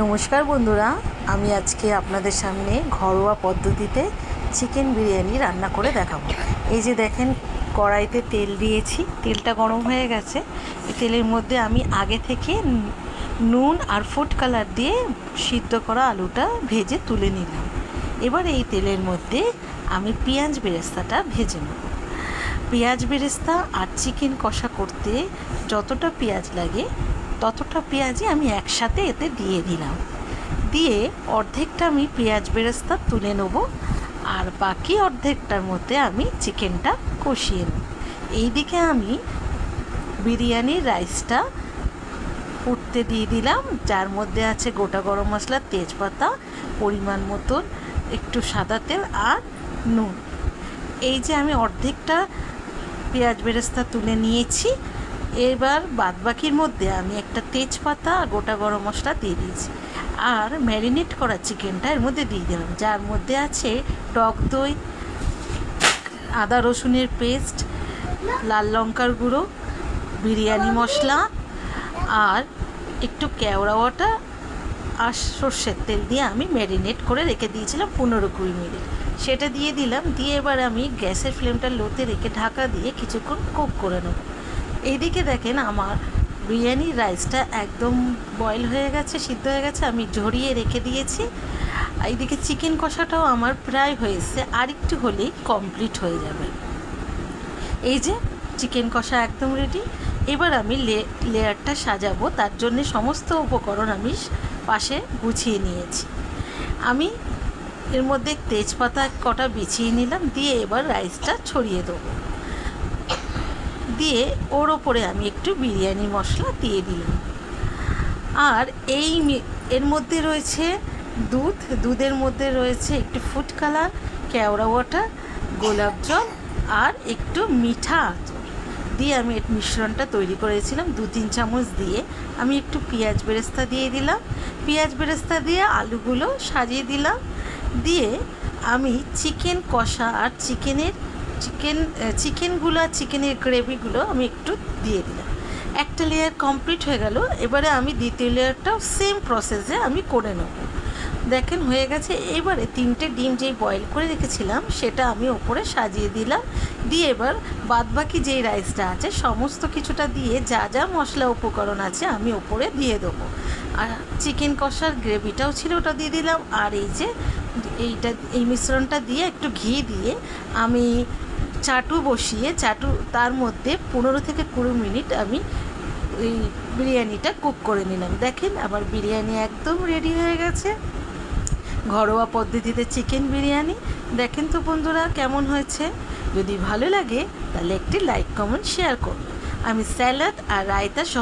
নমস্কার বন্ধুরা, আমি আজকে আপনাদের সামনে ঘরোয়া পদ্ধতিতে চিকেন বিরিয়ানি রান্না করে দেখাবো। এই যে দেখেন, কড়াইতে তেল দিয়েছি, তেলটা গরম হয়ে গেছে। এই তেলের মধ্যে আমি আগে থেকে নুন আর ফুড কালার দিয়ে সিদ্ধ করা আলুটা ভেজে তুলে নিলাম। এবার এই তেলের মধ্যে আমি পেঁয়াজ বেরেস্তাটা ভেজে নেব। পেঁয়াজ বেরেস্তা আর চিকেন কষা করতে যতটা পেঁয়াজ লাগে ততটা পেঁয়াজই আমি একসাথে এতে দিয়ে দিলাম। দিয়ে অর্ধেকটা আমি পেঁয়াজ বেরেস্তা তুলে নেব আর বাকি অর্ধেকটার মধ্যে আমি চিকেনটা কষিয়ে নেব। এইদিকে আমি বিরিয়ানির রাইসটা উঠতে দিয়ে দিলাম, যার মধ্যে আছে গোটা গরম মশলা, তেজপাতা, পরিমাণ মতন, একটু সাদা তেল আর নুন। এই যে আমি অর্ধেকটা পেঁয়াজ বেরেস্তা তুলে নিয়েছি এবার বাদবাকির মধ্যে আমি একটা তেজপাতা আর গোটা গরম মশলা দিয়ে দিয়েছি। আর ম্যারিনেট করা চিকেনটা এর মধ্যে দিয়ে দিলাম, যার মধ্যে আছে টক দই, আদা রসুনের পেস্ট, লাল লঙ্কার গুঁড়ো, বিরিয়ানি মশলা আর একটু কেওড়া ওয়াটার আর সর্ষের তেল দিয়ে আমি ম্যারিনেট করে রেখে দিয়েছিলাম পনেরো কুড়ি মিনিট। সেটা দিয়ে দিলাম, দিয়ে এবার আমি গ্যাসের ফ্লেমটা লোতে রেখে ঢাকা দিয়ে কিছুক্ষণ কুক করে নেব। এইদিকে দেখেন আমার বিরিয়ানির রাইসটা একদম বয়েল হয়ে গেছে, সিদ্ধ হয়ে গেছে, আমি ঝরিয়ে রেখে দিয়েছি। এইদিকে চিকেন কষাটাও আমার প্রায় হয়েছে আর একটু হলেই কমপ্লিট হয়ে যাবে। এই যে চিকেন কষা একদম রেডি এবার আমি লেয়ারটা সাজাবো, তার জন্য সমস্ত উপকরণ আমি পাশে গুছিয়ে নিয়েছি। আমি এর মধ্যে তেজপাতা কটা বিছিয়ে নিলাম, দিয়ে এবার রাইসটা ছড়িয়ে দেবো। দিয়ে ওর ওপরে আমি একটু বিরিয়ানি মশলা দিয়ে দিলাম। আর এই এর মধ্যে রয়েছে দুধ, দুধের মধ্যে রয়েছে একটু ফুড কালার কেওড়া ওয়াটার, গোলাপ জল আর একটু মিঠা আতর। দিয়ে আমি এর মিশ্রণটা তৈরি করেছিলাম দু তিন চামচ দিয়ে। আমি একটু পেঁয়াজ বেরেস্তা দিয়ে দিলাম। পেঁয়াজ বেরেস্তা দিয়ে আলুগুলো সাজিয়ে দিলাম। দিয়ে আমি চিকেন কষা আর চিকেনের চিকেন চিকেনগুলো আর চিকেনের গ্রেভিগুলো আমি একটু দিয়ে দিলাম। একটা লেয়ার কমপ্লিট হয়ে গেল। এবারে আমি দ্বিতীয় লেয়ারটাও সেম প্রসেসে আমি করে নেব। দেখেন হয়ে গেছে। এবারে তিনটে ডিম যেই বয়েল করে রেখেছিলাম, সেটা আমি ওপরে সাজিয়ে দিলাম। দিয়ে এবার বাদবাকি যেই রাইসটা আছে, সমস্ত কিছুটা দিয়ে যা যা মশলা উপকরণ আছে আমি ওপরে দিয়ে দেবো। আর চিকেন কষার গ্রেভিটাও ছিল, ওটা দিয়ে দিলাম। আর এই যে এইটা, এই মিশ্রণটা দিয়ে একটু ঘি দিয়ে আমি চাটু বসিয়ে, চাটু তার মধ্যে পনেরো থেকে কুড়ি মিনিট আমি ওই বিরিয়ানিটা কুক করে নিলাম। দেখেন আমার বিরিয়ানি একদম রেডি হয়ে গেছে। ঘরোয়া পদ্ধতিতে চিকেন বিরিয়ানি। দেখেন তো বন্ধুরা কেমন হয়েছে? যদি ভালো লাগে তাহলে একটি লাইক কমেন্ট শেয়ার করুন। আমি স্যালাদ আর রায়তা সহ